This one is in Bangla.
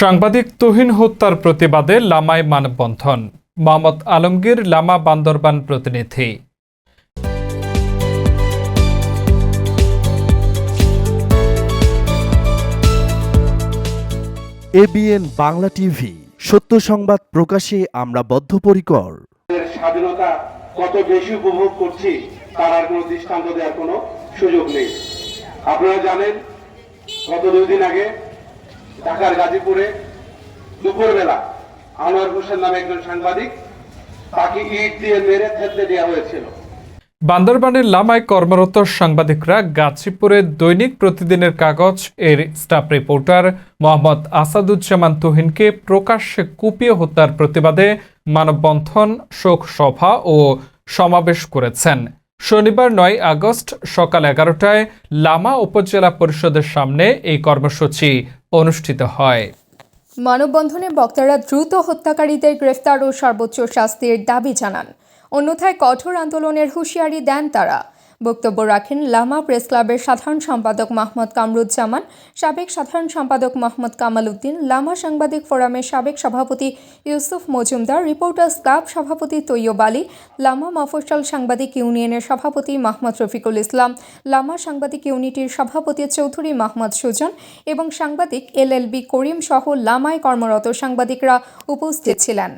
সাংবাদিক তুহিন হত্যার প্রতিবাদে লামায় মানববন্ধন। মোহাম্মদ আলমগীর লামা বান্দরবান প্রতিনিধি। এবিএন বাংলা টিভি সত্য সংবাদ প্রকাশে আমরা বদ্ধপরিকর। স্বাধীনতা কত বেশি উপভোগ করছি তার আর কোনো দৃষ্টান্ত দেওয়ার কোনো সুযোগ নেই। আপনারা জানেন গত দুই দিন আগে ঢাকার গাজীপুরে দুপুরবেলা আনোয়ার হোসেন নামে একজন সাংবাদিক তাকে ইট দিয়ে মেরে থেতলে দেওয়া হয়েছিল। বান্দরবানের লামায় কর্মরত সাংবাদিকরা গাছিপুরে দৈনিক প্রতিদিনের কাগজ এর স্টাফ রিপোর্টার মোহাম্মদ আসাদুজ্জামান তুহিনকে প্রকাশ্যে কুপিয়ে হত্যার প্রতিবাদে মানববন্ধন, শোক সভা ও সমাবেশ করেছেন। শনিবার নয় আগস্ট সকাল এগারোটায় লামা উপজেলা পরিষদের সামনে এই কর্মসূচি অনুষ্ঠিত হয়। মানববন্ধনে বক্তারা দ্রুত হত্যাকারীদের গ্রেফতার ও সর্বোচ্চ শাস্তির দাবি জানান। অন্যথায় কঠোর আন্দোলনের হুঁশিয়ারি দেন তারা। বক্তব্য রাখেন লামা প্রেস ক্লাবের সাধারণ সম্পাদক মাহমুদ কামরুজ্জামান, সাবেক সাধারণ সম্পাদক মোহাম্মদ কামাল উদ্দিন লামা সাংবাদিক ফোরামের সাবেক সভাপতি ইউসুফ মজুমদার, রিপোর্টার্স ক্লাব সভাপতি তৈয়ব আলী, লামা মফস্বল সাংবাদিক ইউনিয়নের সভাপতি মাহমুদ রফিকুল ইসলাম, লামা সাংবাদিক ইউনিটির সভাপতি চৌধুরী মাহমুদ সুজন এবং সাংবাদিক এল এল বি করিম সহ লামায় কর্মরত সাংবাদিকরা উপস্থিত ছিলেন।